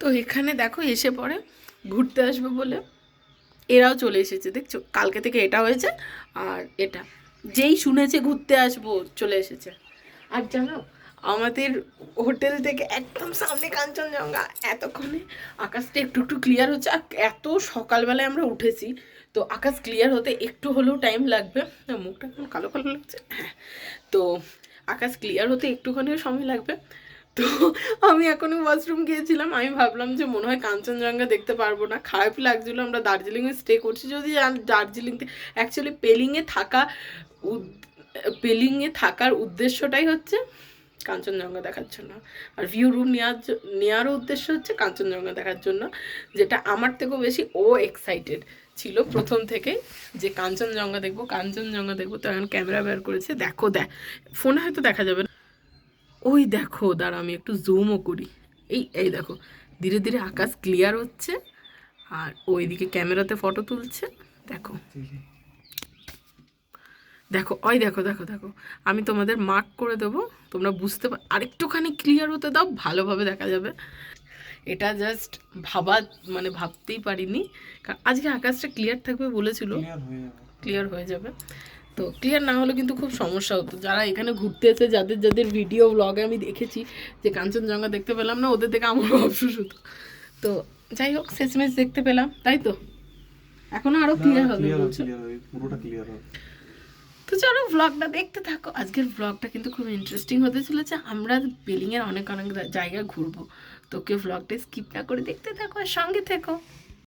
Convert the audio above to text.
তো এখানে দেখো এসে পড়ে ঘুরতে আসবে বলে এরাও চলে এসেছে, দেখছ? কালকে থেকে এটা হয়েছে আর এটা। যেই শুনেছে ঘুরতে আসব, চলে এসেছে। আর জানো, আমাদের হোটেল থেকে একদম সামনে কাঞ্চনজঙ্ঘা, এতক্ষণে আকাশটা একটু একটু ক্লিয়ার হচ্ছে। আর এত সকালবেলায় আমরা উঠেছি, তো আকাশ ক্লিয়ার হতে একটু হলেও টাইম লাগবে। মুখটা এখন কালো কালো লাগছে? হ্যাঁ তো আকাশ ক্লিয়ার হতে একটুখানিও সময় লাগবে। তো আমি এখনই ওয়াশরুম গিয়েছিলাম আমি ভাবলাম যে মনে হয় কাঞ্চনজঙ্ঘা দেখতে পারব না। খারাপ লাগছিল আমরা দার্জিলিংয়ে স্টে করছি। যদি দার্জিলিংতে অ্যাকচুয়ালি পেলিংয়ে থাকা পেলিংয়ে থাকার উদ্দেশ্যটাই হচ্ছে কাঞ্চনজঙ্ঘা দেখার জন্য। আর ভিউ রুম নেওয়ার নেওয়ারও উদ্দেশ্য হচ্ছে কাঞ্চনজঙ্ঘা দেখার জন্য। যেটা আমার থেকেও বেশি ও এক্সাইটেড ছিল প্রথম থেকে যে কাঞ্চনজঙ্ঘা দেখব কাঞ্চনজঙ্ঘা দেখব। তো এখন ক্যামেরা বের করেছে। দেখো, দেখ ফোনে হয়তো দেখা যাবে না। ওই দেখো দাঁড়া আমি একটু জুমও করি। এই এই দেখো ধীরে ধীরে আকাশ ক্লিয়ার হচ্ছে আর ওইদিকে ক্যামেরাতে ফটো তুলছে দেখো। দেখো ওই দেখো দেখো দেখো আমি তোমাদের মার্ক করে দেবো তোমরা বুঝতে পার আরেকটুখানি ক্লিয়ার হতে দাও ভালোভাবে দেখা যাবে। এটা জাস্ট ভাবা মানে ভাবতেই পারিনি কারণ আজকে আকাশটা ক্লিয়ার থাকবে বলেছিল। ক্লিয়ার হয়ে যাবে। তো ক্লিয়ার না হলে কিন্তু খুব সমস্যা হতো। যারা এখানে ঘুরতে এসে যাদের যাদের ভিডিও ব্লগে আমি দেখেছি যে কাঞ্চনজঙ্ঘা দেখতে পেলাম না ওদের থেকে আমারও অফসোস হতো। তো যাই হোক শেষমেশ দেখতে পেলাম তাই তো? এখনও আরও ক্লিয়ার হবে ক্লিয়ার হবে পুরোটা ক্লিয়ার হবে। তো চলো ব্লগটা দেখতে থাকো। আজকের ব্লগটা কিন্তু খুব ইন্টারেস্টিং হতে চলেছে। আমরা বেলিংয়ের অনেক অনেক জায়গায় ঘুরবো। তো কেউ ব্লগটা স্কিপ না করে দেখতে থাকো আর সঙ্গে থেকো।